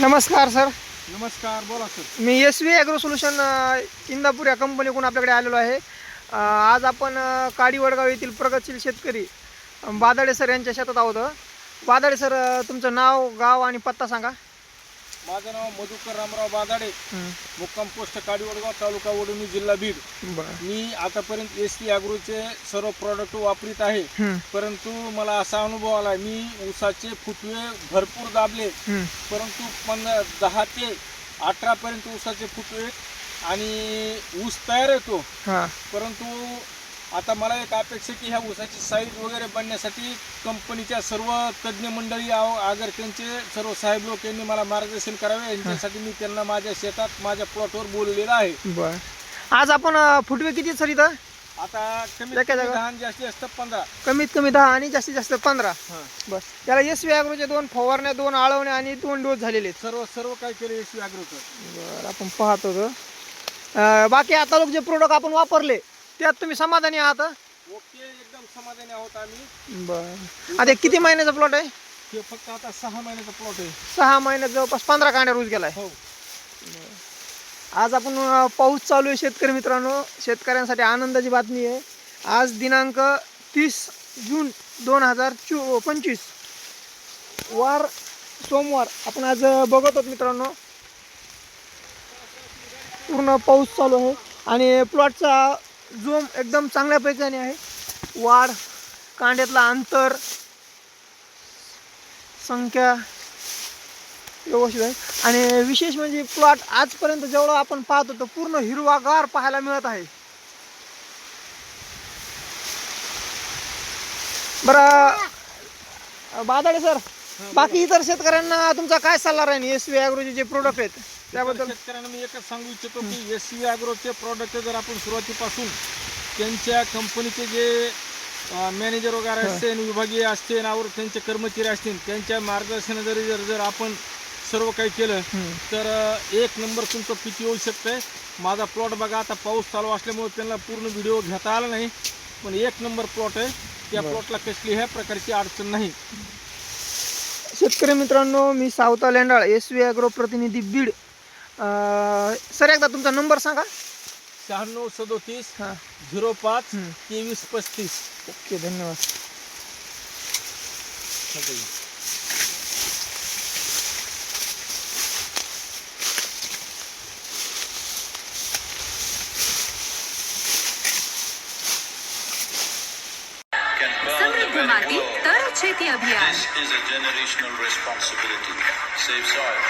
नमस्कार सर. नमस्कार बोला सर. मी एस व्ही ॲग्रो सोल्युशन अ, इंदापूर या कंपनीकडून आपल्याकडे आलेलो आहे. अ, आज आपण अ, काडी वडगाव येथील प्रगतशील शेतकरी अ, बादाडे सर यांच्या शेतात आहोत. बादाडे सर अ, तुमचं नाव गाव आणि पत्ता सांगा. माझं नाव मधुकर रामराव बादाडे मुक्काम पोस्ट काडीवडगाव तालुका वडवणी जिल्हा बीड. मी आतापर्यंत एस टी अॅग्रोचे सर्व प्रॉडक्ट वापरीत आहे. परंतु मला असा अनुभव आला मी ऊसाचे फुटवे भरपूर दाबले. परंतु पंधरा दहा ते अठरापर्यंत ऊसाचे फुटवे आणि ऊस तयार येतो. परंतु आता मला एक अपेक्षा की ह्या ऊसाची साईज वगैरे बनण्यासाठी कंपनीच्या सर्व तज्ज्ञ मंडळी आव अगर त्यांचे सर्व साहेब लोक यांनी मला मार्गदर्शन करावे. यांच्यासाठी मी त्यांना माझ्या शेतात माझ्या प्लॉटवर बोललेलं आहे. बरं. आज आपण फुटवे किती सर इथं? आता कमीत कमी जागा- दहा आणि जास्तीत जास्त पंधरा. कमीत कमी दहा आणि जास्तीत जास्त पंधरा. हं. बरं. त्याला एस व्ही ॲग्रोचे दोन फवारण्या दोन आळवण्या आणि दोन डोस झालेले आहेत. सर्व सर्व काय केलं एस अॅग्रोचं बरं आपण पाहतो. अ, बाकी आता लोक जे प्रोडक्ट आपण वापरले त्यात तुम्ही समाधानी आहात ओके एकदम समाधानी आहोत आम्ही. बरं. आता किती महिन्याचा प्लॉट आहे? हे फक्त आता सहा महिन्याचा प्लॉट आहे. सहा महिन्यात जवळपास पंधरा कांड्या रोज गेलाय. हो. आज आपण अ, पाऊस चालू आहे शेतकरी मित्रांनो. शेतकऱ्यांसाठी आनंदाची बातमी आहे. आज दिनांक तीस जून दोन हजार चो पंचवीस. वार सोमवार. आपण आज अ, बघत आहोत मित्रांनो. पूर्ण पाऊस चालू आहे. आणि प्लॉटचा जोम एकदम चांगल्या पैकीने आहे. वाढ कांड्यातला अंतर संख्या व्यवस्थित आहे. आणि विशेष म्हणजे प्लॉट आजपर्यंत जेवढं आपण पाहत होतो पूर्ण हिरवागार पाहायला मिळत आहे. बरं बादाडे सर बाकी इतर शेतकऱ्यांना तुमचा काय सल्ला राहील? एस व्ही ॲग्रोचे जे प्रोडक्ट आहेत? त्याबद्दल शेतकऱ्यांना मी एकच सांगू इच्छितो की एस सी अॅग्रोचे प्रॉडक्ट जर आपण सुरुवातीपासून त्यांच्या कंपनीचे जे मॅनेजर वगैरे असतील विभागीय असतील और त्यांचे कर्मचारी असतील त्यांच्या मार्गदर्शनाद्वारे जर जर आपण सर्व काही केलं. तर एक नंबर तुमचं पीक येऊ शकतंय. माझा प्लॉट बघा आता पाऊस चालू असल्यामुळे त्यांना पूर्ण व्हिडिओ घेता आला नाही पण एक नंबर प्लॉट आहे. त्या प्लॉटला कसली ह्या प्रकारची अडचण नाही. शेतकरी मित्रांनो मी Savata Lendal S V agro प्रतिनिधी बीड. सर एकदा तुमचा नंबर सांगा शहाण्णव सदोतीस हां झिरो पाच हम्म. तेवीस पस्तीस ओके धन्यवाद can burn the સમૃદ્ધ very માટી glow. તર છેતી અભિયાન This is a generational responsibility. Save soil.